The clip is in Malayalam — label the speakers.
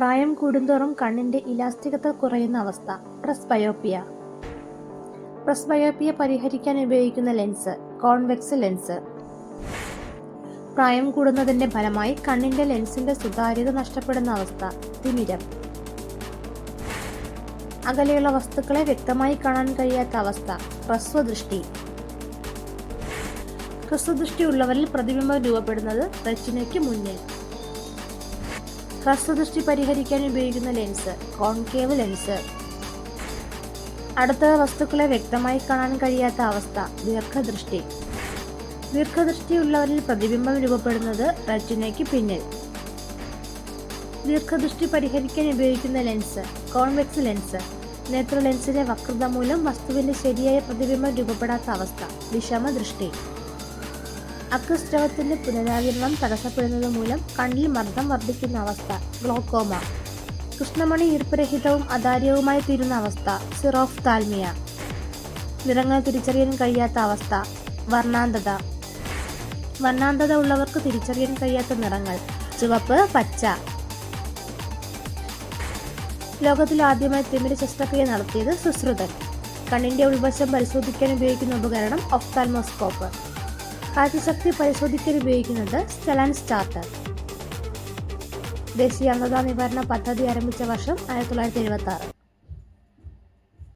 Speaker 1: പ്രായം കൂടുന്തോറും കണ്ണിന്റെ ഇലാസ്തികത കുറയുന്ന അവസ്ഥ. പ്രസ്ബയോപ്പിയ പ്രസ്ബയോപ്പിയ പരിഹരിക്കാൻ ഉപയോഗിക്കുന്ന ലെൻസ് കോൺവെക്സ് ലെൻസ്. പ്രായം കൂടുന്നതിന്റെ ഫലമായി കണ്ണിന്റെ ലെൻസിന്റെ സുതാര്യത നഷ്ടപ്പെടുന്ന അവസ്ഥ തിമിരം. അകലെയുള്ള വസ്തുക്കളെ വ്യക്തമായി കാണാൻ കഴിയാത്ത അവസ്ഥ ഹ്രസ്വദൃഷ്ടി. ഹ്രസ്വദൃഷ്ടി ഉള്ളവരിൽ പ്രതിബിംബം രൂപപ്പെടുന്നത് റെറ്റിനയ്ക്ക് മുന്നിൽ. ഹ്രസ്വദൃഷ്ടി പരിഹരിക്കാൻ ഉപയോഗിക്കുന്ന ലെൻസ് കോൺകേവ് ലെൻസ്. അടുത്ത വസ്തുക്കളെ വ്യക്തമായി കാണാൻ കഴിയാത്ത അവസ്ഥ ദീർഘദൃഷ്ടി. ദീർഘദൃഷ്ടിയുള്ളവരിൽ പ്രതിബിംബം രൂപപ്പെടുന്നത് റെറ്റിനയ്ക്ക് പിന്നിൽ. ദീർഘദൃഷ്ടി പരിഹരിക്കാൻ ഉപയോഗിക്കുന്ന ലെൻസ് കോൺവെക്സ് ലെൻസ്. നേത്ര ലെൻസിലെ വക്രത മൂലം വസ്തുവിന്റെ ശരിയായ പ്രതിബിംബം രൂപപ്പെടാത്ത അവസ്ഥ വിഷമദൃഷ്ടി. അക്രസ്രവത്തിന്റെ പുനരാകിരണം തടസ്സപ്പെടുന്നത് മൂലം കണ്ണിൽ മർദ്ദം വർദ്ധിക്കുന്ന അവസ്ഥ ഗ്ലോക്കോമ കൃഷ്ണമണി ഈർപ്പരഹിതവും അതാര്യവുമായി തീരുന്ന അവസ്ഥ സിറോഫ് താൽമിയ നിറങ്ങൾ തിരിച്ചറിയാൻ കഴിയാത്ത അവസ്ഥ വർണാന്തത. വർണാന്തത ഉള്ളവർക്ക് തിരിച്ചറിയാൻ കഴിയാത്ത നിറങ്ങൾ ചുവപ്പ് പച്ച. ലോകത്തിൽ ആദ്യമായി തിമിര ശസ്ത്രക്രിയ നടത്തിയത് സുശ്രുതൻ കണ്ണിന്റെ ഉൾവശം പരിശോധിക്കാൻ ഉപയോഗിക്കുന്ന ഉപകരണം ഒഫ്താൽമോസ്കോപ്പ്. കാഴ്ചശക്തി പരിശോധിക്കാൻ ഉപയോഗിക്കുന്നത് സ്റ്റെലാൻ സ്റ്റാർട്ടർ. ദേശീയ അന്ധതാ നിവാരണ പദ്ധതി ആരംഭിച്ച വർഷം ആയിരത്തി തൊള്ളായിരത്തി എഴുപത്തി ആറ്.